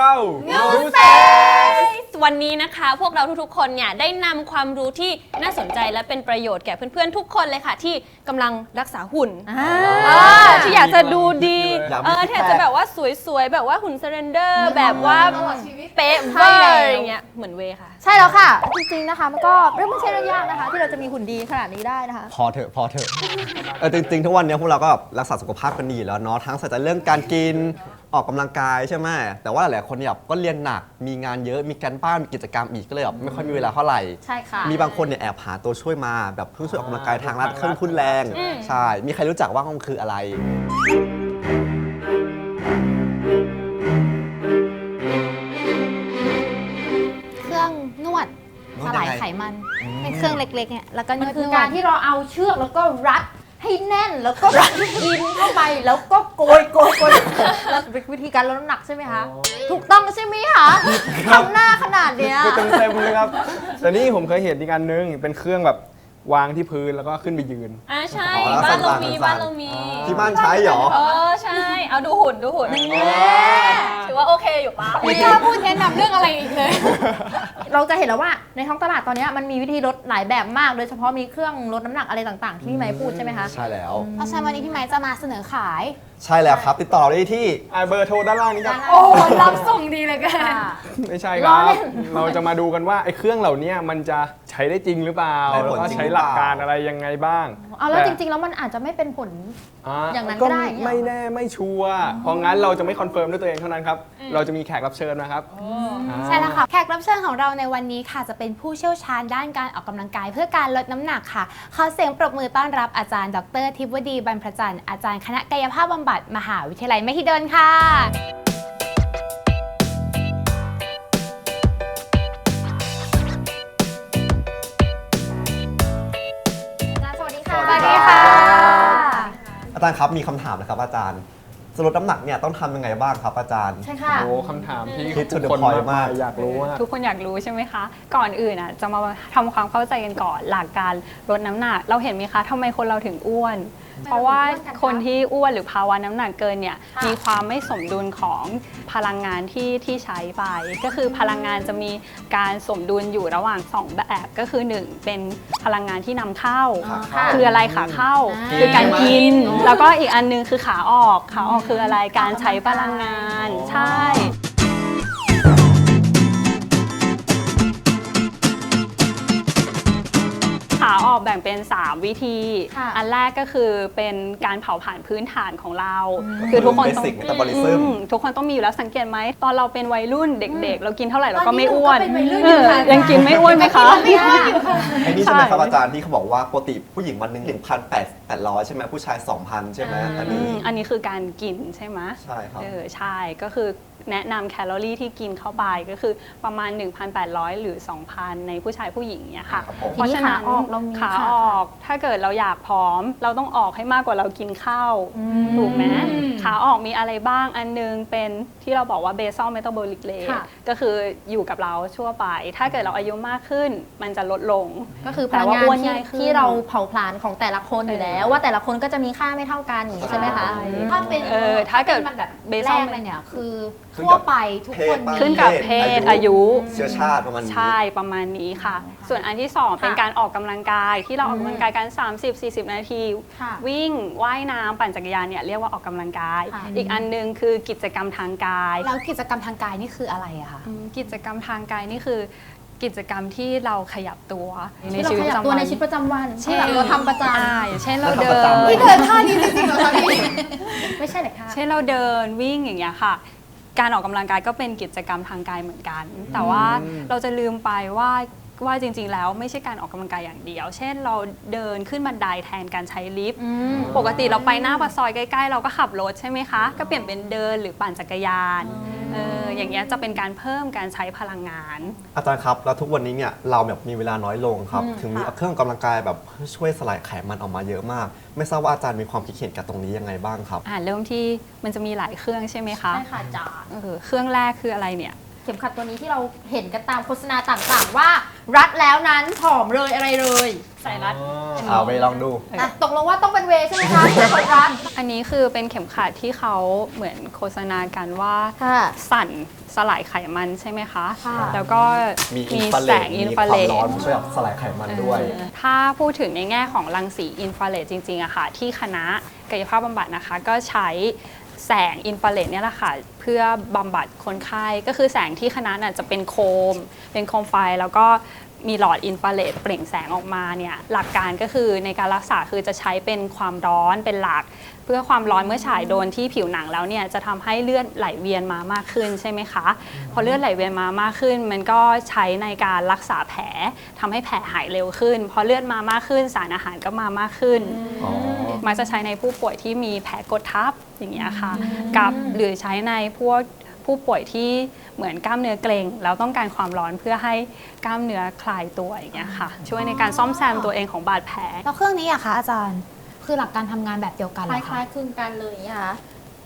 เราวันนี้นะคะพวกเราทุกๆ คนเนี่ยได้นำความรู้ที่น่าสนใจและเป็นประโยชน์แก่เพื่อนๆ ทุกคนเลยค่ะ ที่กำลังรักษาหุ่นอ่าที่อยากจะดูดี อยากมีเออที่อยากจะแบบว่าสวยๆ แบบว่าหุ่นเซเรนเดอร์ แบบว่าเป๊ะเวใช่อแล้วร์อย่างเงี้ยเหมือนเวย์ค่ะ ใช่แล้วค่ะ จริงๆนะคะมันก็ไม่ใช่เรื่องยากนะคะ ที่เราจะมีหุ่นดีขนาดนี้ได้นะคะ พอเถอะพอเถอะเออจริงๆ ทุกวันนี้พวกเราก็แบบรักษาสุขภาพกันดีอยู่แล้วเนาะทั้งใส่ใจเรื่องการกิน ออกกำลังกายใช่ไหมแต่ว่าหลายๆคนเนี่ยก็เรียนหนักมีงานเยอะมีการบ้านมีกิจกรรมอีกก็เลยแบบไม่ค่อยมีเวลาเท่าไหร่ ใช่ค่ะ มีบางคนเนี่ยแอบหาตัวช่วยมาแบบเพื่อช่วยออกกำลังกายทางรัดเครื่องทุนแรงใช่ มีใครรู้จักว่ามันคืออะไร เครื่องนวดนสวดยังไง ลายไขมัน เป็นเครื่องเล็กๆเนี่ยแล้วก็นมันวดคือนวการดที่เราเอาเชือกแล้วก็รัด ให้แน่นแล้วก็กินเข้าไปแล้วก็โกยโกยโกยแล้วเป็นวิธีการลดน้ำหนักใช่ไหมคะ ถูกต้องใช่ไหมคะทำหน้าขนาดเนี้ย คือเต็มๆเลยครับ แต่นี่ผมเคยเห็นอีกอันนึงเป็นเครื่องแบบ วางที่พื้นแล้วก็ขึ้นไปยืน อ่าใช่อ๋อแล้วบ้านเราสั่นๆมีสั่นๆบ้านเรามีที่บ้านใช้เหรอ เออใช่ เอาดูหุ่นดูหุ่นถือว่าโอเคอยู่ปะไม่กล้าพูดแนะนำเรื่องอะไรอีกเลย เราจะเห็นแล้วว่าในท้องตลาดตอนเนี้ยมันมีวิธีลดหลายแบบมากโดยเฉพาะมีเครื่องลดน้ำหนักอะไรต่างๆ ที่พี่ไม้พูดใช่ไหมคะ ใช่แล้ว เพราะฉะนั้นวันนี้พี่ไม้จะมาเสนอขายใช่แล้วครับ ติดต่อได้ที่อ่าเบอร์โทรด้านล่างนี้ครับ โอ้รับส่งดีเลยกัน ไม่ใช่คล้รัอบ เล่น เราจะมาดูกันว่าไอ้เครื่องเหล่านี้มันจะใช้ได้จริงหรือเปล่าได้ผลแล้วก็จริงใช้หรือหเปลัล่ากการอะไรยังไงบ้าง เอาแล้วต่ จริง ๆ แล้วมันอาจจะไม่เป็นผลอย่างนั้นก็ได้อย่างเงี้ย ไม่แน่ไม่ชัวร์เพราะงั้นเราจะไม่คอนเฟิร์มด้วยตัวเองเท่านั้นครับ เราจะมีแขกรับเชิญนะครับอ่า ใช่แล้วค่ะแขกรับเชิญของเราในวันนี้ค่ะ จะเป็นผู้เชี่ยวชาญด้านการออกกำลังกายเพื่อการลดน้ำหนักค่ะ ขอเสียงปรบมือต้อนรับอาจารย์ ดร ทิพวดีบรรพจันทร์อาจารย์คณะกายภาพบำบัดมหาวิทยาลัยมหิดลค่ะ อาจารย์ครับมีคำถามนะครับอาจารย์จะลดน้ำหนักเนี่ยต้องทำยังไงบ้างครับอาจารย์ ใช่ค่ะ โอ้คำถามที่ Hit to the คน point มากอยากรู้มากทุกคนอยากรู้ใช่ไหมคะ ก่อนอื่นอะจะมาทำความเข้าใจกันก่อนหลักการลดน้ำหนัก เราเห็นไหมคะทำไมคนเราถึงอ้วน เพราะว่าอ้วนกันคะคนที่อ้วนหรือภาวะน้ำหนักเกินเนี่ยค่ะมีความไม่สมดุลของพลังงานที่ที่ใช้ไป ก็คือพลังงานจะมีการสมดุลอยู่ระหว่างสองแบบก็คือหนึ่งเป็นพลังงานที่นำเข้า ขาเข้า คืออะไรขาเข้า อ่า คือการกิน แล้วก็อีกอันนึงคือขาออกขาออกคืออะไรการใช้พลังงานใช่ ขาออกแบ่งเป็น 3 วิธี ค่ะอันแรกก็คือเป็นการเผาผลาญพื้นฐานของเรา คือทุกคนต้อง Basic metabolism อืมทุกคนต้องมีอยู่แล้วสังเกตไหม ตอนเราเป็นวัยรุ่นเด็กๆ เรากินเท่าไหร่เราก็ไม่อ้วนตอนนี้หนูก็เป็นวัยรุ่นเออค่ะยังกินไม่อ้วนไหมคะ ไอ้นี่ใช่ไหมครับใช่ อาจารย์ที่เขาบอกว่าปกติผู้หญิงวันหนึ่งหนึ่งพันแปดแปดร้อยใช่ไหมผู้ชายสองพันใช่ไหมอันอืนี้มอันนี้คือการกินใช่ไหม ใช่ครับ เออใช่ก็คือ แนะนำแคลอรี่ที่กินเข้าไปก็คือประมาณ 1,800 หรือ 2,000 ในผู้ชายผู้หญิงเนี่ยค่ะ ครับผม เพราะฉะนั้นทีนี้ขาออกเรามีขาค่ะ ออกถ้าเกิดเราอยากผอม เราต้องออกให้มากกว่าเรากินข้าวถูกไหมขาออกมีอะไรบ้างอันนึงเป็นที่เราบอกว่าเบซ a ลเมตาบอลิกเลค่ะ ก็คืออยู่กับเราชั่วไป ถ้าเกิดเราอายุมากขึ้นมันจะลดลง ก็คือพแต่ลังานว่างอ้วนที่ง่ายขึ้นที่เราเผาผลาญของแต่ละคนอยู่แล้ว ว่าแต่ละคนก็จะมีค่าไม่เท่ากันอย่างนี้ใช่ไหมคะ ใช่ ถ้าเป็นเออถ้าเกิดมันแบบเบสแรอลกเลยเนี่ย คือขึ้น ทั่วกับไปทุกคนเพศมี ขึ้นกับเพศอายุ เชื้อชาติประมาณนี้ ใช่ประมาณนี้ค่ะ ส่วนอันที่ 2 เป็นการออกกำลังกายที่เราออกกำลังกายกัน 30-40 นาที ค่ะ วิ่งว่ายน้ำปั่นจักรยานเนี่ยเรียกว่าออกกำลังกาย ค่ะ อีกอันหนึงคือกิจกรรมทางกาย แล้วกิจกรรมทางกายนี่คืออะไรอะคะอืมกิจกรรมทางกายนี่คือกิจกรรมที่เราขยับตัวที่เราขยับตัวในชีวิตประจำวันเช่ที่นแบบเราทำประจอ่าอย่างเช่นเราเราเดิทำประจำนเลยเดินท่านี้จริงๆเหรอคะพี่ำไม่ใช่เลยค่ะเช่นเราเดินวิ่งอย่างเงี้ยค่ะ การออกกำลังกายก็เป็นกิจกรรมทางกายเหมือนกัน แต่ว่าเราจะลืมไปว่า ว่าจริง ๆ แล้วไม่ใช่การออกกำลังกายอย่างเดียว เช่นเราเดินขึ้นบันไดแทนการใช้ลิฟต์ปกติเราไปหน้าปากซอยใกล้ ๆ เราก็ขับรถใช่ไหมคะ ก็เปลี่ยนเป็นเดินหรือปั่นจักรยานเอออย่างเงี้ยจะเป็นการเพิ่มการใช้พลังงาน อาจารย์ครับ แล้วทุกวันนี้เนี่ยเราแบบมีเวลาน้อยลงครับ ถึงมีเครื่องออกกำลังกายแบบช่วยสลายไขมันออกมาเยอะมาก ไม่ทราบว่าอาจารย์มีความคิดเห็นกับตรงนี้ยังไงบ้างครับ อ่าเริ่มที่มันจะมีหลายเครื่องใช่ไหมคะใช่ค่ะจ๋า เออเครื่องแรกคืออะไรเนี่ยเฟ ข็มขัดตัวนี้ที่เราเห็นกันตามโฆษณาต่างๆ ว่ารัดแล้วนั้นผอมเลยอะไรเลยใส่รัด เอาไปลองดู อะตกลงว่าต้องเป็นเวย์ใช่ไหมคะเข็มขัดรัด อันนี้คือเป็นเข็มขัดที่เขาเหมือนโฆษณากันว่าค่ะ สั่นสลายไขมันใช่ไหมคะ ค่ะ แล้วก็มีอินฟราเรแสดงอิมีนคฟราวามเรดร้อนมาช่วยแบบสลายไขมันด้วยถ้าพูดถึงในแง่ของรังสีอินฟราเรดจริงๆอะค่ะ ที่คณะกายภาพบำบัดนะคะ ก็ใช้ แสงอินฟราเรดเนี่ยแหละค่ะ เพื่อบำบัดคนไข้ก็คือแสงที่คณะน่ะจะเป็นโคม เป็นโคมไฟแล้วก็ มีหลอดอินฟราเรดเปล่งแสงออกมาเนี่ยหลักการก็คือในการรักษาคือจะใช้เป็นความร้อนเป็นหลัก เพื่อความร้อนเมื่อฉายโดนที่ผิวหนังแล้วเนี่ยจะทำให้เลือดไหลเวียนมามากขึ้นใช่ไหมคะ พอเลือดไหลเวียนมามากขึ้น มันก็ใช้ในการรักษาแผลทำให้แผลหายเร็วขึ้น พอเลือดมามากขึ้นสารอาหารก็มามากขึ้นอ๋อมักจะใช้ในผู้ป่วยที่มีแผลกดทับอย่างเงี้ยค่ะกับหรือใช้ในพวก ผู้ป่วยที่เหมือนกล้ามเนื้อเกร็งแล้วต้องการความร้อนเพื่อให้กล้ามเนื้อคลายตัวอย่างเงี้ยค่ะ ช่วยในการซ่อมแซมตัวเองของบาดแผล แล้วเครื่องนี้อะคะอาจารย์ คือหลักการทำงานแบบเดียวกันคเหรอล้ายคะๆคลึงกันเลยอย่างเงี้ยค่ะ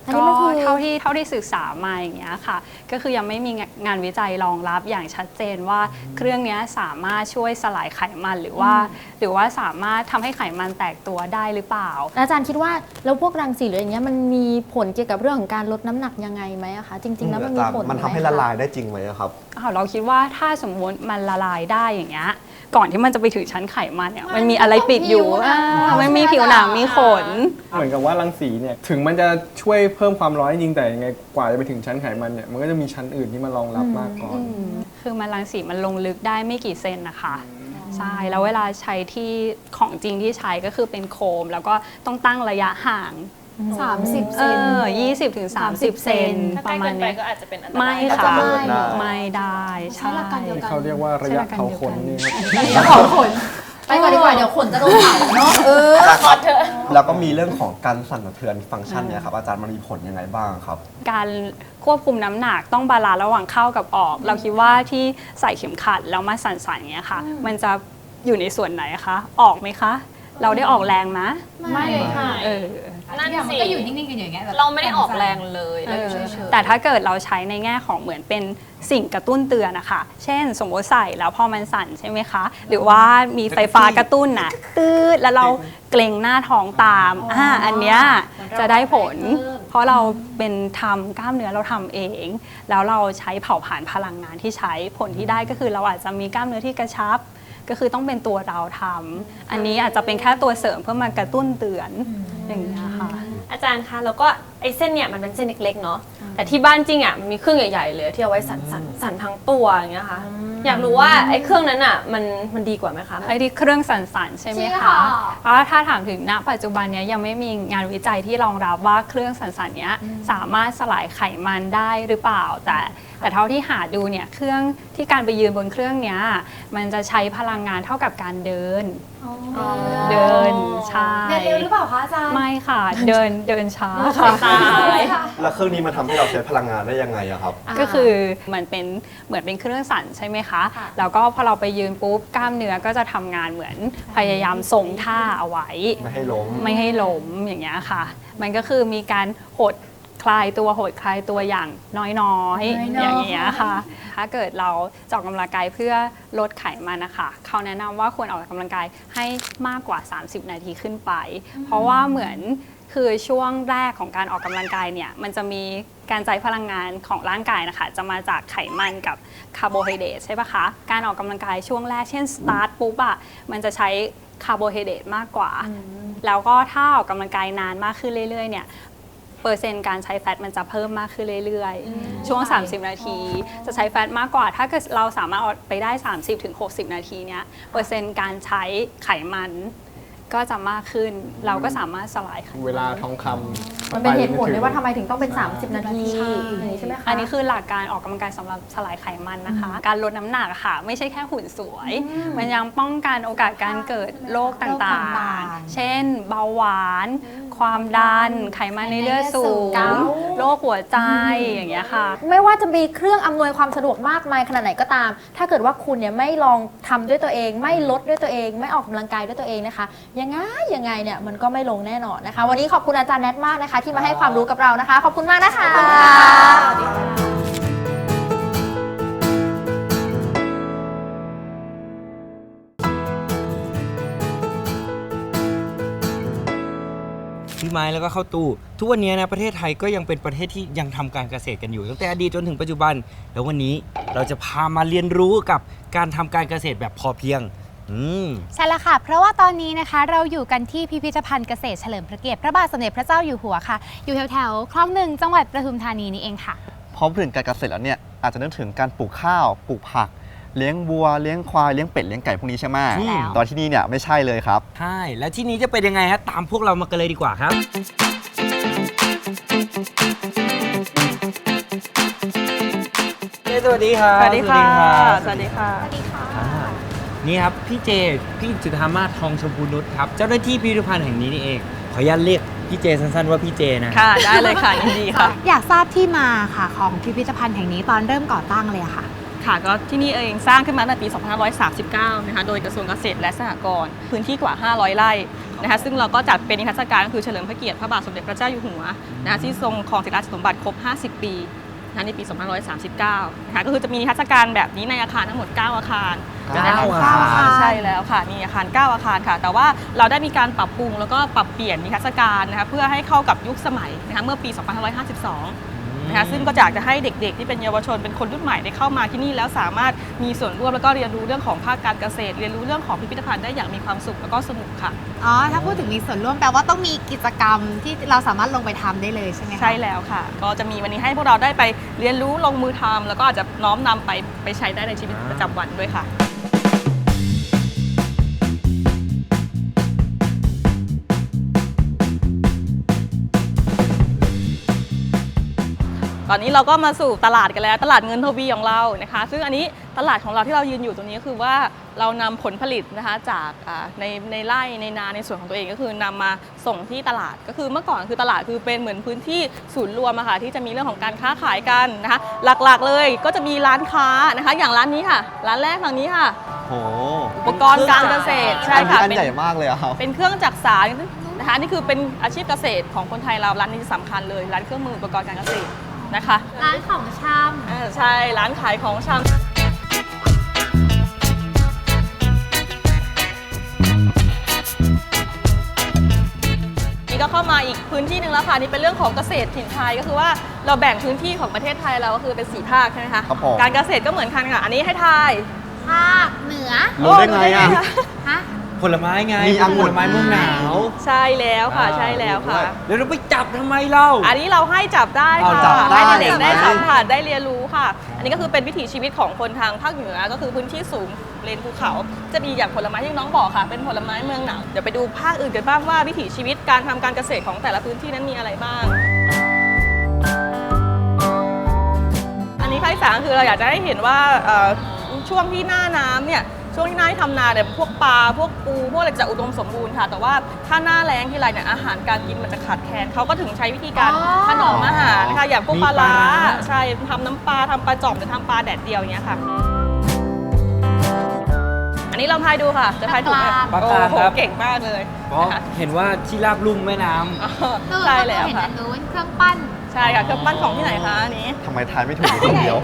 อันก็นี้มันคือ เท่าที่เท่าที่ศึกษามาอย่างเงี้ยค่ะ ก็คือยังไม่มีงานวิจัยรองรับอย่างชัดเจนว่าเครื่องเนี้ยสามารถช่วยสลายไขมันหรือว่า หรือว่าสามารถทำให้ไขมันแตกตัวได้หรือเปล่า อาจารย์คิดว่าแล้วพวกรังสีหรืออย่างเงี้ยมันมีผลเกี่ยวกับเรื่องของการลดน้ำหนักยังไงไหมอะคะจริง ๆ แล้วมันมีผลมันทำไมให้คละลายได้จริงไหมอะครับ อ้าวเราคิดว่าถ้าสมมติมันละลายได้อย่างเงี้ย ก่อนที่มันจะไปถึงชั้นไขมันเนี่ยมันมีอะไรปิดอยู่อ่ามันมีผิวหนังมีขน เหมือนกับว่ารังสีเนี่ยถึงมันจะช่วยเพิ่มความร้อนจริงแต่ยังไงกว่าจะไปถึงชั้นไขมันเนี่ยมันก็จะมีชั้นอื่นที่มารองรับมากก่อน คือมันรังสีมันลงลึกได้ไม่กี่เซนนะคะใช่แล้วเวลาใช้ที่ของจริงที่ใช้ก็คือเป็นโคม แล้วก็ต้องตั้งระยะห่าง 30เอเซนอ20ถึง30เซนถ้าปใกล้ระมาเกิณนไปเนี้ยก็อาจจะเป็นอันตรายไม่อาจค่ะจะเกิดได้ ไม่ได้ใช่ ใช้หลักการเดียวเขาเรียกว่าระยะเผาขนนี่ครับเผาขนไปก่อนดีกว่าเดี๋ยวขนจะโดนเผาเนาะเออแล้วก็มีเรื่องของการสั่นสะเทือนฟังก์ชันเนี่ยครับอาจารย์มันมีผลยังไงบ้างครับ การควบคุมน้ำหนักต้องบาลานซ์ระหว่างเข้ากับออก เราคิดว่าที่ใส่เข็มขัดแล้วมาสั่นๆอย่างเงี้ยค่ะ มันจะอยู่ในส่วนไหนคะ ออกไหมคะ เราได้ออกแรงไหมไม่ค่ะ เออ นั่นอย่างมันสิ ก็อยู่นิ่งๆกันอย่างเงี้ยแบบเราไม่ได้ออกแรงเลยเราอยู่เออเฉยๆแต่ถ้าเกิดเราใช้ในแง่ของเหมือนเป็นสิ่งกระตุ้นเตือนนะคะ เช่นสมมติใส่แล้วพอมันสั่นใช่ไหมคะ หรือว่ามีไฟฟ้ากระตุ้นน่ะตืดแล้วเราเกรงหน้าท้องตามอ่าอันเนี้ยจะได้ผล เพราะเราเป็นทำกล้ามเนื้อเราทำเอง แล้วเราใช้เผาผลาญพลังงานที่ใช้ผลที่ได้ก็คือเราอาจจะมีกล้ามเนื้อที่กระชับ ก็คือต้องเป็นตัวเราทำอันนี้อาจจะเป็นแค่ตัวเสริมเพื่อมากระตุ้นเตือนอย่างนี้ยค่ะ อาจารย์คะแล้วก็ไอ้เส้นเนี่ยมันเป็นเส้นเล็กๆเนาะแต่ที่บ้านจริงอะมันมีเครื่องใหญ่ๆเลยที่เอาไว้สั่นสั่นสั่นทั้งตัวอย่างเงี้ยค่ะ อยากรู้ว่าไอ้เครื่องนั้นอะมันมันดีกว่าไหมคะ ไอ้ที่เครื่องสั่นๆใช่ไหมจริงคะค่ะ เพราะว่าถ้าถามถึงณปัจจุบันเนี้ยยังไม่มีงานวิจัยที่รองรับว่าเครื่องสั่นๆเนี้ยสามารถสลายไขมันได้หรือเปล่า แต่ แต่เท่าที่หาดูเนี่ยเครื่องที่การไปยืนบนเครื่องเนี้ยมันจะใช้พลังงานเท่ากับการเดิน เดินใช่เดินเร็วหรือเปล่าคะอาจารย์ ไม่ค่ะ เดินเดินช้าค่ะ แล้วเครื่องนี้มันทำให้เราใช้พลังงานได้ยังไงอะครับ ก็คือมันเป็นเหมือนเป็นเครื่องสั่นใช่ไหมคะแล้วก็พอเราไปยืนปุ๊บกล้ามเนื้อก็จะทำงานเหมือนพยายามทรงท่าเอาไว้ ไม่ให้ล้ม ไม่ให้ล้มอย่างเงี้ยค่ะ มันก็คือมีการหด คลายตัวหดคลายตัวอย่างน้อยๆน้อยๆ อย่างเงี้ยค่ะ ถ้าเกิดเราจะออกกำลังกายเพื่อลดไขมันนะคะเขาแนะนำว่าควรออกกำลังกายให้มากกว่า 30 นาทีขึ้นไป เพราะว่าเหมือนคือช่วงแรกของการออกกำลังกายเนี่ยมันจะมีการใช้พลังงานของร่างกายนะคะจะมาจากไขมันกับคาร์โบไฮเดรตใช่ปะคะการออกกำลังกายช่วงแรกเช่นสตาร์ทปุ๊บอะมันจะใช้คาร์โบไฮเดรตมากกว่า แล้วก็ถ้าออกกำลังกายนานมากขึ้นเรื่อยๆเนี่ย เปอร์เซ็นต์การใช้แฟตมันจะเพิ่มมากขึ้นเรื่อยๆ ช่วง 30 นาที จะใช้แฟตมากกว่า ถ้าเกิดเราสามารถออกไปได้ 30-60 นาทีเนี้ยเปอร์เซ็นต์การใช้ไขมันก็จะมากขึ้นเราก็สามารถสลายไขมันเวลาทองคำมันเป็นเหตุผลเลยว่าทำไไมถึงต้องเป็น 30 นาทีอย่างนี้ใช่ไหมคะ อันนี้คือหลักการออกกำลังกายสำหรับสลายไขมันนะคะ การลดน้ำหนักอะค่ะ ไม่ใช่แค่หุ่นสวย มันยังป้องกันโอกาสการเกิดโรคต่าโรคต่างงๆ เช่น เบาหวาน ความดัน ไขมันในเลือดสูงเกาต์โรคหัวใจอย่างเงี้ยค่ะ ไม่ว่าจะมีเครื่องอำนวยความสะดวกมากมายขนาดไหนก็ตาม ถ้าเกิดว่าคุณเนี่ยไม่ลองทำด้วยตัวเอง ไม่ลดด้วยตัวเอง ไม่ออกกำลังกายด้วยตัวเองนะคะ ยังไงยังไงเนี่ยมันก็ไม่ลงแน่นอนนะคะ วันนี้ขอบคุณอาจารย์แนทมากนะคะ ที่มาให้ความรู้กับเรานะคะ ขอบคุณมากนะคะ ไม้แล้วก็เข้าตู้ทุกวันนี้นะประเทศไทยก็ยังเป็นประเทศที่ยังทำการเกษตรกันอยู่ ตั้งแต่อดีตจนถึงปัจจุบัน แล้ววันนี้เราจะพามาเรียนรู้กับการทำการเกษตรแบบพอเพียงอืมใช่แล้วค่ะ เพราะว่าตอนนี้นะคะเราอยู่กันที่พิพิธภัณฑ์เกษตรเฉลิมพระเกียรติพระบาทสมเด็จพระเจ้าอยู่หัวค่ะ อยู่แถวๆคลองหนึ่งจังหวัดปทุมธานีนี่เองค่ะพร้อมถึงการเกษตรแล้วเนี่ยอาจจะนึกถึงการปลูกข้าวปลูกผัก เลี้ยงวัวเลี้ยงควายเลี้ยงเป็ดเลี้ยงไก่พวกนี้ใช่ไหมแล้ว ตอนที่นี่เนี่ยไม่ใช่เลยครับ ใช่แล้วที่นี้จะเป็นยังไงฮะตามพวกเรามากันเลยดีกว่าครับ สวัสดีครับสวัสดีค่ะ รับสวัสดีค่ะอ่านี่ครับพี่เจพี่จุธามาศทองชมพูนุชครับ เจ้าหน้าที่พิพิธภัณฑ์แห่งนี้นี่เอง ขออนุญาตเรียกพี่เจสั้นๆว่าพี่เจนะ ค่ะ ได้เลยค่ะ ยินดีค่ะ อยากทราบที่มาค่ะของพิพิธภัณฑ์แห่งนี้ตอนเริ่มก่อตั้งเลยอะค่ะ ค่ะก็ที่นี่เองสร้างขึ้นมาตั้งแต่ปี 2539 นะคะ โดยกระทรวงเกษตรและสหกรณ์พื้นที่กว่า 500 ไร่นะคะ ซึ่งเราก็จัดเป็นนิทรรศการก็คือเฉลิมพระเกียรติพระบาทสมเด็จพระเจ้าอยู่หัวนะคะที่ทรงครองสิทธิราชสมบัติครบ 50 ปีนะคะในปี 2539 นะคะ ก็คือจะมีนิทรรศการแบบนี้ในอาคารทั้งหมด 9 อาคารเก้านะคะอาคารใช่แล้วค่ะ มีอาคาร 9 อาคารค่ะ แต่ว่าเราได้มีการปรับปรุงแล้วก็ปรับเปลี่ยนนิทรรศการนะคะเพื่อให้เข้ากับยุคสมัยนะคะเมื่อปี 2552 นะคะซึ่งก็อยากจะให้เด็กๆ ที่เป็นเยาวชนเป็นคนรุ่นใหม่ได้เข้ามาที่นี่แล้วสามารถมีส่วนร่วมแล้วก็เรียนรู้เรื่องของภาคการเกษตร เรียนรู้เรื่องของพิพิธภัณฑ์ได้อย่างมีความสุขแล้วก็สนุกค่ะ อ๋อ ถ้าพูดถึงมีส่วนร่วมแปลว่าต้องมีกิจกรรมที่เราสามารถลงไปทำได้เลยใช่ไหมคะ ใช่แล้วค่ะ ก็จะมีวันนี้ให้พวกเราได้ไปเรียนรู้ลงมือทำแล้วก็อาจจะน้อมนำไปไปใช้ได้ในชีวิตประจำวันด้วยค่ะ ตอนนี้เราก็มาสู่ตลาดกันแล้ว ตลาดเงินทวีของเรานะคะ ซึ่งอันนี้ตลาดของเราที่เรายืนอยู่ตรงนี้ก็คือว่าเรานำผลผลิตนะคะจากอ่าในในไร่ในนาในส่วนของตัวเองก็คือนำมาส่งที่ตลาดก็คือเมื่อก่อนคือตลาดคือเป็นเหมือนพื้นที่ศูนย์รวมอะค่ะที่จะมีเรื่องของการค้าขายกันนะคะ หลักๆเลยก็จะมีร้านค้านะคะ อย่างร้านนี้ค่ะ ร้านแรกฝั่งนี้ค่ะโหอุปกรณ์การเกษตรใช่อันนี้ค่ะอันเป็นใหญ่มากเลยอะครับเป็นเครื่องจักรสานนะคะนี่คือเป็นอาชีพเกษตรของคนไทยเราร้านนี้สำคัญเลย ร้านเครื่องมืออุปกรณ์การเกษตร นะคะ ร้านของชอ่าใช่ร้านขายของชำ นี่ก็เข้ามาอีกพื้นที่หนึ่งแล้วค่ะนี่เป็นเรื่องของเกษตรถิ่นไทยก็คือว่าเราแบ่งพื้นที่ของประเทศไทยเราก็คือเป็นสีภาคใช่ไหมคะครับผม การเกษตรก็เหมือนกันค่ะอันนี้ให้ทายำภาคเหนือ รู้ได้ไงอะฮะ ผลไม้ไงมีองุ่น ผลไม้เมืองหนาวใช่แล้วค่ะ ใช่แล้วค่ะ แล้วเราไปจับทำไมเล่า อันนี้เราให้จับได้เอาค่ะจับได้ให้เด็กๆได้ใช่ไหมสัมผัสได้เรียนรู้ค่ะ อันนี้ก็คือเป็นวิถีชีวิตของคนทางภาคเหนือก็คือพื้นที่สูงเลนภูเขา จะมีอย่างผลไม้ที่น้องบอกค่ะ เป็นผลไม้เมืองหนาวเดี๋ยวไปดูภาคอื่นกันบ้างว่าวิถีชีวิตการทำการเกษตรของแต่ละพื้นที่นั้นมีอะไรบ้าง อันนี้ภาคอีสานคือเราอยากจะให้เห็นว่าเอ่อช่วงที่หน้าน้ำเนี่ย ช่วงที่หน้าที่ทำนาเนี่ยพวกปลาพวกปูพวกอะไรจะอุดมสมบูรณ์ค่ะ แต่ว่าถ้าหน้าแล้งที่ไรเนี่ยอาหารการกินมันจะขาดแคลนเขาก็ถึงใช้วิธีการอ๋อ ถนอมอาหารนะคะอย่างพวกมีปลาปลาร้าร้า ใช่ทำน้ำปลาทำปลาจ่อมหรือทำปลาแดดเดียวอย่างเงี้ยค่ะ อันนี้ลองทายดูค่ะ จะทายถูกไหมปลากรางโอ้โหครับ เก่งมากเลยเพราะนะคะเห็นว่าที่ราบลุ่มแม่น้ำใช่แล้วค่ะนู้นเครื่องปั้น ใช่ค่ะเครื่องปั้นของที่ไหนคะอันนี้ ทำไมทายไม่ถูกอยู่คนเดียว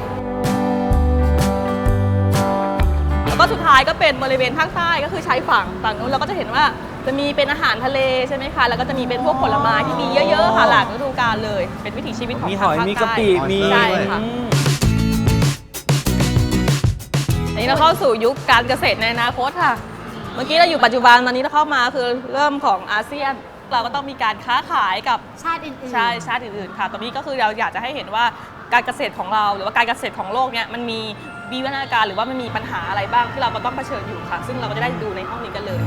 ก็สุดท้ายก็เป็นบริเวณภาคใต้ก็คือชายฝั่งฝั่งนู้นเราก็จะเห็นว่าจะมีเป็นอาหารทะเลใช่ไหมคะแล้วก็จะมีเป็นพวกผลไม้ที่มีเยอะๆค่ะหลากฤดูกาลเลย เป็นวิถีชีวิตของมีหทางอยภาคมีกะใต้ปิมีใช่ค่ะ อืม อันนี้เราเข้าสู่ยุคการเกษตรในอนาคตค่ะ เมื่อกี้เราอยู่ปัจจุบันตอนนี้เราเข้ามาคือเริ่มของอาเซียน เราก็ต้องมีการค้าขายกับชาติอื่นๆใช่ชาติอื่นๆค่ะตอนนี้ก็คือเราอยากจะให้เห็นว่าการเกษตรของเรา หรือว่าการเกษตรของโลกเนี่ยมันมี วิวัฒนาการหรือว่ามันมีปัญหาอะไรบ้างที่เราก็ต้องเผชิญอยู่ค่ะ ซึ่งเราก็จะได้ดูในห้องนี้กันเลย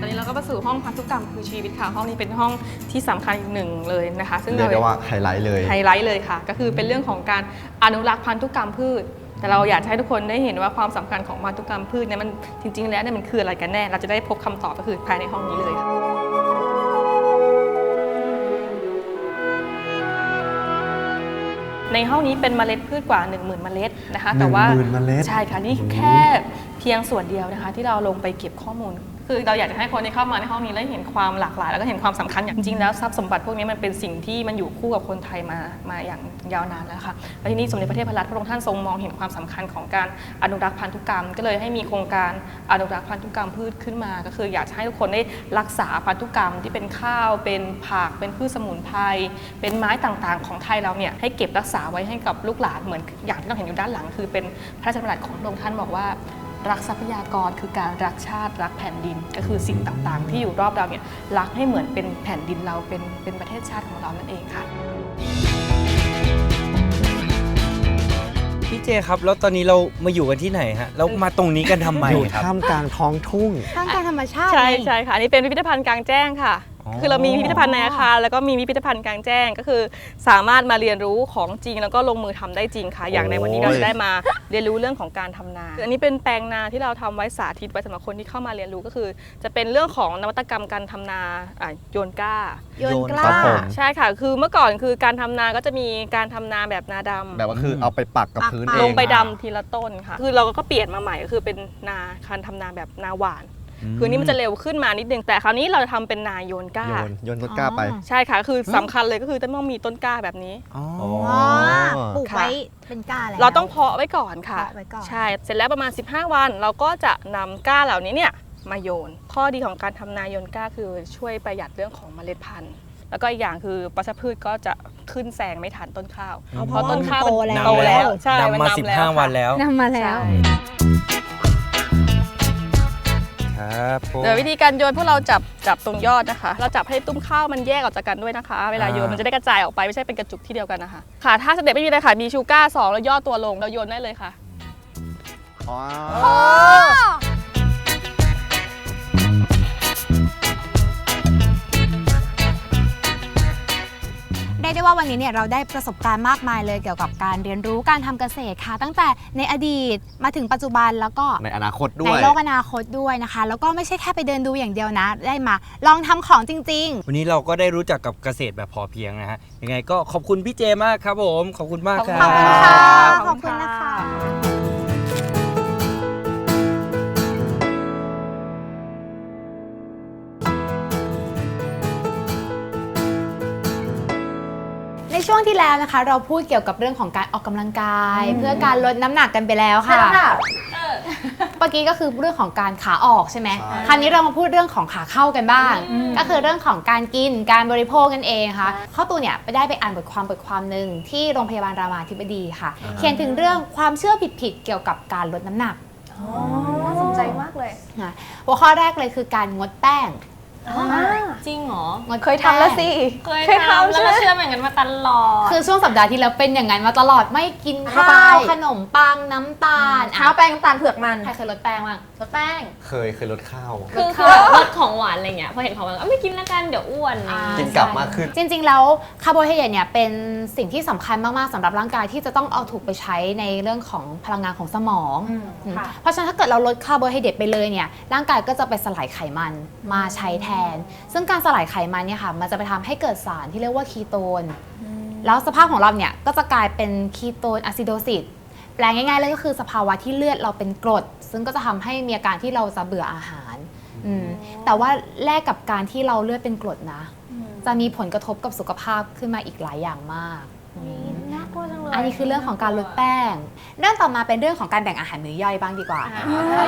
ตอนนี้เราก็มาสู่ห้องพันธุกรรมคือชีวิตค่ะ ห้องนี้เป็นห้องที่สำคัญอีกหนึ่งเลยนะคะ ซึ่งเรียกเราได้ว่าไฮไลท์เลยไฮไลท์เลยค่ะ ก็คือเป็นเรื่องของการอนุรักษ์พันธุกรรมพืช แต่เราอยากให้ทุกคนได้เห็นว่าความสำคัญของพันธุกรรมพืชเนี่ยมันจริง ๆ แล้วเนี่ยมันคืออะไรกันแน่ เราจะได้พบคำตอบก็คือภายในห้องนี้เลยค่ะ ในห้องนี้เป็นเมล็ดพืชกว่า 1 0,000 เมล็ดนะคะ แต่ว่า10,000เมล็ด ใช่ค่ะนี่แค่เพียงส่วนเดียวนะคะ ที่เราลงไปเก็บข้อมูล คือเราอยากจะให้คนที่เข้ามาในห้องนี้ได้เห็นความหลากหลาย แล้วก็เห็นความสำคัญอย่างจริงๆแล้วทรัพย์สมบัติพวกนี้มันเป็นสิ่งที่มันอยู่คู่กับคนไทยมามาอย่างยาวนานแล้วค่ะแล้วทีนี้สมเด็จพระเทพรัตนพระองค์ท่านทรงมองเห็นความสำคัญของการอนุรักษ์พันธุกรรม ก็เลยให้มีโครงการอนุรักษ์พันธุกรรมพืชขึ้นมา ก็คืออยากจะให้ทุกคนได้รักษาพันธุกรรมที่เป็นข้าวเป็นผักเป็นพืชสมุนไพรเป็นไม้ต่างๆ ของไทยเราเนี่ยให้เก็บรักษาไว้ให้กับลูกหลานเหมือนอย่างที่เราเห็นอยู่ด้านหลัง คือเป็นพระราชบัญญัติของพระองค์ท่านบอกว่า รักทรัพยากรคือการรักชาติรักแผ่นดิน ก็คือสิ่งต่างๆ ที่อยู่รอบเราเนี่ยรักให้เหมือนเป็นแผ่นดินเราเป็นเป็นประเทศชาติของเรานั่นเองค่ะ พี่เจครับ แล้วตอนนี้เรามาอยู่กันที่ไหนฮะแล้วมาตรงนี้กันทำไมอยู่ครับ ท่ามกลางท้องทุ่งทางการธรรมชาติใช่ไง ใช่ค่ะอันนี้เป็นพิพิธภัณฑ์กลางแจ้งค่ะอ๋อ คือเรามีพิพิธภัณฑ์ในอาคารแล้วก็มีพิพิธภัณฑ์กลางแจ้งก็คือ สามารถมาเรียนรู้ของจริงแล้วก็ลงมือทำได้จริงค่ะ อย่างในวันนี้เราจะได้มาเรียนรู้เรื่องของการทำนา อันนี้เป็นแปลงนาที่เราทำไว้สาธิตไว้สำหรับคนที่เข้ามาเรียนรู้ก็คือ จะเป็นเรื่องของนวัตกรรมการทำนาอะโยนกล้า โยนกคล้ารับผม ใช่ค่ะ คือเมื่อก่อนคือการทำนาก็จะมีการทำนาแบบนาดำแบบว่าคือเอาไปปักกับพื้นปักเองลงไปดำทีละต้นค่ะ คือเราก็เปลี่ยนมาใหม่ก็คือเป็นนาการทำนาแบบนาหวาน คืออนนี้มันจะเร็วขึ้นมานิดนึงแต่คราวนี้เราจะทำเป็นนาโยนกล้า โยนโยนต้นกล้าไปใช่ค่ะ คือสำคัญเลยก็คือต้องมีต้นกล้าแบบนี้ อ๋ออ๋ออ๋อปลูกไว้เป็นกล้าแล้ว เราต้องเพาะไว้ก่อนค่ะ เพาะไว้ก่อน ใช่ เสร็จแล้วประมาณ 15 วันเราก็จะนำกล้าเหล่านี้เนี่ยมาโยน ข้อดีของการทำนาโยนกล้าคือช่วยประหยัดเรื่องของเมล็ดพันธุ์ แล้วก็อีกอย่างคือปชพืชก็จะขึ้นแซงไม่ทันต้นข้าวอ๋อเพราะต้นข้าวโตแล้ว โตแล้ว ใช่ดำมานสิบแล้วห้าค่ะวันแล้ว นำมาแล้ว ใช่ ครับผมเดี๋ยววิธีการโยนพวกเราจับจับตรงยอดนะคะ เราจับให้ตุ้มข้าวมันแยกออกจากกันด้วยนะคะ เวลาโยนมันจะได้กระจายออกไปไม่ใช่เป็นกระจุกที่เดียวกันนะคะค่ะถ้าสเต็ปไม่มีเลยค่ะมีชูก้าสองแล้วย่อตัวลงเราโยนได้เลยค่ะอ๋อ ยกได้ว่าวันนี้เนี่ยเราได้ประสบการณ์มากมายเลยเกี่ยวกับการเรียนรู้การทำเกษตรค่ะ ตั้งแต่ในอดีตมาถึงปัจจุบันแล้วก็ในอนาคตด้ในวย โลกอนาคตด้วยนะคะ แล้วก็ไม่ใช่แค่ไปเดินดูอย่างเดียวนะ ได้มาลองทำของจริงๆวันนี้เราก็ได้รู้จักกับเกษตรแบบพอเพียงนะฮะ ยังไงก็ขอบคุณพี่เจมากครับผม ขอบคุณมากครัขอบคุณค่ะบขอบคุณนะคะ ช่วงที่แล้วนะคะ เราพูดเกี่ยวกับเรื่องของการออกกำลังกาย เพื่อการลดน้ำหนักกันไปแล้วใช่ค่ะแล้วค่ะเมื่อกี้ก็คือเรื่องของการขาออกใช่ไหมใช่คราวนี้เรามาพูดเรื่องของขาเข้ากันบ้าง ก็คือเรื่องของการกินการบริโภคกันเองค่ะเข้าตัวเนี่ยไปได้ไปอ่านบทความบทความหนึ่งที่โรงพยาบาลรามาธิบดีค่ะ เขียนถึงเรื่องความเชื่อผิดๆเกี่ยวกับการลดน้ำหนักอ๋อน่าสนใจมากเลยนะหัวข้อแรกเลยคือการงดแป้ง จริงเหรองดเคยทำแล้วสิเคยเคยทำทำแล้วก็เชื่ออย่างนั้นมาตลอด คือช่วงสัปดาห์ที่แล้วเป็นอย่างนั้นมาตลอดไม่กินเข้าข้าวไปขนมปังน้ำตาลเช้าแป้งน้ำตาลเผือกมันใครเคยลดแป้งบ้างลดแป้ง เคยเคยลดข้าวคือคือแบบลดของหวานอะไรเงี้ยพอเห็นของหวานก็ไม่กินแล้วกันเดี๋ยวอ้วนอะไรอ่าเงี้ยกินกลับมากขึ้น จริง ๆ แล้วคาร์โบไฮเดรตเนี่ยเป็นสิ่งที่สำคัญมากๆสำหรับร่างกายที่จะต้องเอาถูกไปใช้ในเรื่องของพลังงานของสมองอืมอืมค่ะเพราะฉะนั้นถ้าเกิดเราลดคาร์โบไฮเดรตไปเลยเนี่ยร่างกายก็จะไปสลายไขมันมาใช้แทน ซึ่งการสลายไขมันเนี่ยค่ะมันจะไปทำให้เกิดสารที่เรียกว่าคีโตน แล้วสภาพของเราเนี่ยก็จะกลายเป็นคีโตนอะซิโดซิสแปลงง่ายๆเลยก็คือสภาวะที่เลือดเราเป็นกรด ซึ่งก็จะทำให้มีอาการที่เราจะเบื่ออาหารอืมแต่ว่าแลกกับการที่เราเลือดเป็นกรดนะ จะมีผลกระทบกับสุขภาพขึ้นมาอีกหลายอย่างมากอืม น่ากลัวจังเลยอันนี้คือเรื่องของการลดแป้ง เรื่องต่อมาเป็นเรื่องของการแบ่งอาหารมื้อย่อยบ้างดีกว่า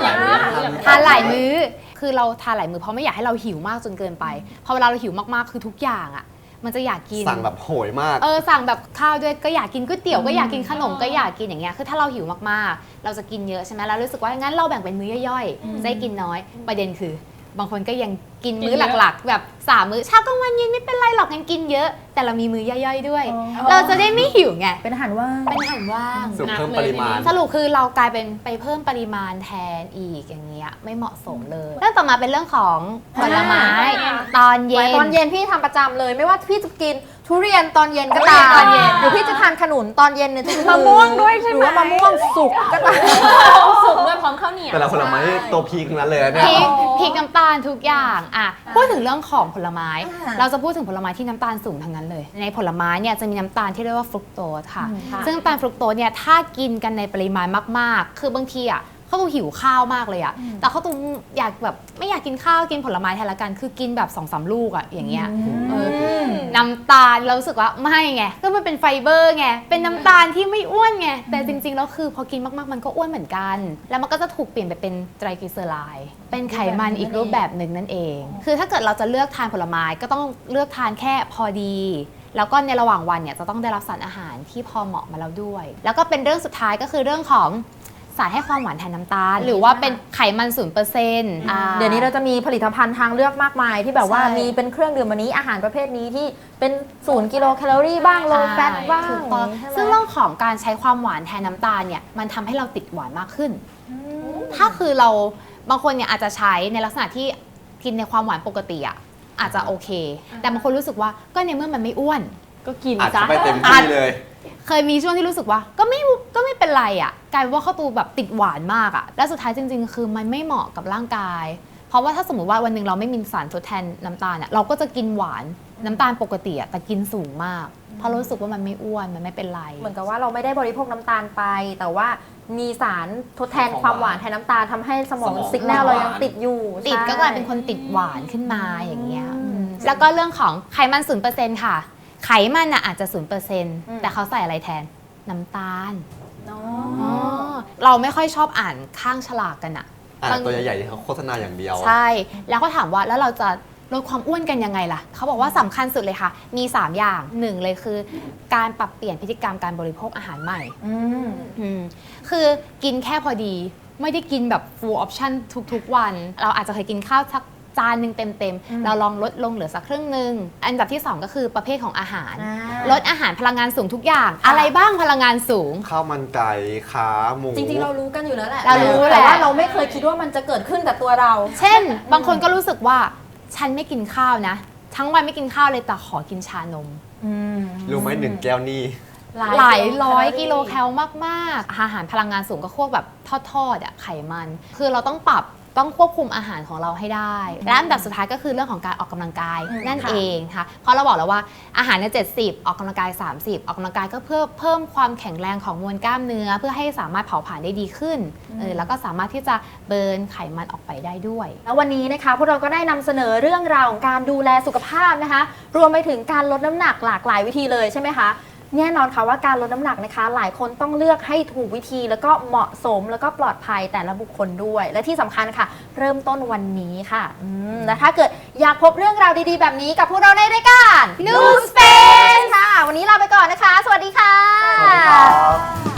อยากรู้อยากรู้อยากรู้ทานหลายมื้อ คือเราทานหลายมื้อเพราะไม่อยากให้เราหิวมากจนเกินไป พอเวลาเราหิวมากๆ คือทุกอย่างอะ มันจะอยากกิน สั่งแบบโหยมาก เออสั่งแบบข้าวด้วยก็อยากกินก๋วยเตี๋ยวก็อยากกินขนมก็อยากกินอย่างเงี้ย คือถ้าเราหิวมากๆ เราจะกินเยอะใช่ไหมแล้วรู้สึกว่างั้นเราแบ่งเป็นมื้อย่อยๆ จะได้กินน้อย ประเด็นคือ บางคนก็ยังกินมื้อหลักๆ แบบสามมื้อเช้ากลางวันเย็นไม่เป็นไรหรอกงั้นกินเยอะ แต่เรามีมื้อย่อยๆด้วยเราจะได้ไม่หิวไงเป็นอาหารว่าง เป็นอาหารว่างสุดเพิ่มปริมาณ สรุปคือเรากลายเป็นไปเพิ่มปริมาณแทนอีกอย่างเงี้ยไม่เหมาะสมเลยเรื่องต่อมาเป็นเรื่องของผลไม้ตอนเย็ไว้นตอนเย็นพี่ทำประจำเลย ไม่ว่าพี่จะกินทุเรียนตอนเย็นก็ตามตอนเย็น หรือพี่จะทานขนุนตอนเย็นเนี่ยจะมะม่วงด้วยใช่ไหม หรือว่ามะม่วงสุกก็ตาม สุกด้วยพร้อมข้าวเหนียวแต่ละผลไม้นี่ตัวพีคทั้งนั้นเลยนะเนี่ยพริก พริกน้ำตาลทุกอย่างอะพูดถึงเรื่องของผลไม้ อ่า เราจะพูดถึงผลไม้ที่น้ำตาลสูงทั้งนั้นเลย ในผลไม้เนี่ยจะมีน้ำตาลที่เรียกว่าฟรุกโตสค่ะ ซึ่งน้ำตาลฟรุกโตสเนี่ยถ้ากินกันในปริมาณมากๆ คือบางทีอะเขาตูหิวข้าวมากเลยอะแต่เขาตูอยากแบบไม่อยากกินข้าวกินผลไม้แทนละกัน คือกินแบบสองสามลูกอะอย่างเงี้ยเออน้ำตาลเรารู้สึกว่าไม่ไงก็มันเป็นไฟเบอร์ไงเป็นน้ำตาลที่ไม่อ้วนไงแต่จริงๆแล้วคือพอกินมากๆมันก็อ้วนเหมือนกัน แล้วมันก็จะถูกเปลี่ยนไปเป็นไตรกลีเซอไรด์เป็นไขมันอีกรูปแบบหนึ่งนั่นเอง คือถ้าเกิดเราจะเลือกทานผลไม้ก็ต้องเลือกทานแค่พอดีแล้วก็ในระหว่างวันเนี่ยจะต้องได้รับสารอาหารที่พอเหมาะมาแล้วด้วย แล้วก็เป็นเรื่องสุดท้ายก็คือเรื่องของ สารให้ความหวานแทนน้ำตาล หรือว่าเป็นไขมันศูนย์เปอร์เซ็นต์เดี๋ยวนี้เราจะมีผลิตภัณฑ์ทางเลือกมากมาย ที่แบบว่าใช่ มีเป็นเครื่องดื่มวันนี้อาหารประเภทนี้ที่เป็นศูนย์กิโลแคลอรี่บ้างโลแฟตบ้างถูกต้องใช่ไหม ซึ่งเรื่องของการใช้ความหวานแทนน้ำตาลเนี่ยมันทำให้เราติดหวานมากขึ้น ถ้าคือเราบางคนเนี่ยอาจจะใช้ในลักษณะที่กินในความหวานปกติอะอาจจะโอเค แต่บางคนรู้สึกว่าก็ในเมื่อมันไม่อ้วน ก็กินอัดซะเข้าไปเต็มที่เลย เคยมีช่วงที่รู้สึกว่า ก็ไม่ก็ไม่เป็นไรอะ่ะกลายเป็นว่าข้าวตูแบบติดหวานมากอะ่ะแล้วสุดท้ายจริง ๆ คือมันไม่เหมาะกับร่างกาย เพราะว่าถ้าสมมติว่าวันหนึ่งเราไม่มีสารทดแทนน้ำตาลอะ่ะเราก็จะกินหวานน้ำตาลปกติอะ่ะแต่กินสูงมาก เพราะเรารู้สึกว่ามันไม่อ้วนมันไม่เป็นไร เหมือนกับว่าเราไม่ได้บริโภคน้ำตาลไป แต่ว่ามีสารทดแทนความหวานแทนน้ำตาลทำให้สมองสมอง สิกแนลเรายังติดอยู่ติดใช่ก็กลายเป็นคนติดหวานขึ้นมาอย่างเงี้ยอืมแล้วก็เรื่องของไขมันศูนย์เปอร์เซ็นต์ค่ะ ไขมันน่ะอาจจะศูนย์เปอร์เซ็นต์แต่เขาใส่อะไรแทนน้ำตาลอ๋ออ๋อเราไม่ค่อยชอบอ่านข้างฉลากกันอะอ่านตัวใหญ่ๆที่เขาโฆษณาอย่างเดียวอะใช่ แล้วก็ถามว่าแล้วเราจะลดความอ้วนกันยังไงล่ะ เขาบอกว่าสำคัญสุดเลยค่ะ มี 3 อย่างหนึ่งเลยคือ การปรับเปลี่ยนพฤติกรรมการบริโภคอาหารใหม่อืมอืมคือกินแค่พอดี ไม่ได้กินแบบ full option ทุกๆวัน เราอาจจะเคยกินข้าวสัก จานหนึ่งเต็มๆ เราลองลดลงเหลือสักครึ่งหนึ่งอันดับที่ 2 ก็คือประเภทของอาหารอ่าลดอาหารพลังงานสูงทุกอย่าง อะไรบ้างพลังงานสูง ข้าวมันไก่ขาหมู จริงๆ เรารู้กันอยู่แล้วแหละเรารู้แหละแต่ว่าเราไม่เคยคิดว่ามันจะเกิดขึ้นกับตัวเรา เช่น บางคนก็รู้สึกว่าฉันไม่กินข้าวนะ ทั้งวันไม่กินข้าวเลยแต่ขอกินชานมรู้ไหมหนึ่งแก้วนี่หลายร้อยกิโลแคลมากๆ อาหารพลังงานสูงก็พวกแบบทอดๆอะไขมัน คือเราต้องปรับ ต้องควบคุมอาหารของเราให้ได้ และอันดับสุดท้ายก็คือเรื่องของการออกกำลังกายอืมนั่นค่ะ เองค่ะเพราะเราบอกแล้วว่าอาหารเนี่ยเจ็ดสิบออกกำลังกาย 30 ออกกำลังกายก็เพื่อเพิ่มความแข็งแรงของมวลกล้ามเนื้อ เพื่อให้สามารถเผาผลาญได้ดีขึ้นเออแล้วก็สามารถที่จะเบิร์นไขมันออกไปได้ด้วย แล้ววันนี้นะคะพวกเราก็ได้นำเสนอเรื่องราวของการดูแลสุขภาพนะคะ รวมไปถึงการลดน้ำหนักหลากหลายวิธีเลยใช่ไหมคะ แน่นอนค่ะว่าการลดน้ำหนักนะคะ หลายคนต้องเลือกให้ถูกวิธีแล้วก็เหมาะสมแล้วก็ปลอดภัยแต่ละบุคคลด้วย และที่สำคัญค่ะ เริ่มต้นวันนี้ค่ะอืมและถ้าเกิดอยากพบเรื่องราวดีๆ แบบนี้กับพวกเราในรายการ New Space ค่ะ วันนี้ลาไปก่อนนะคะ สวัสดีค่ะ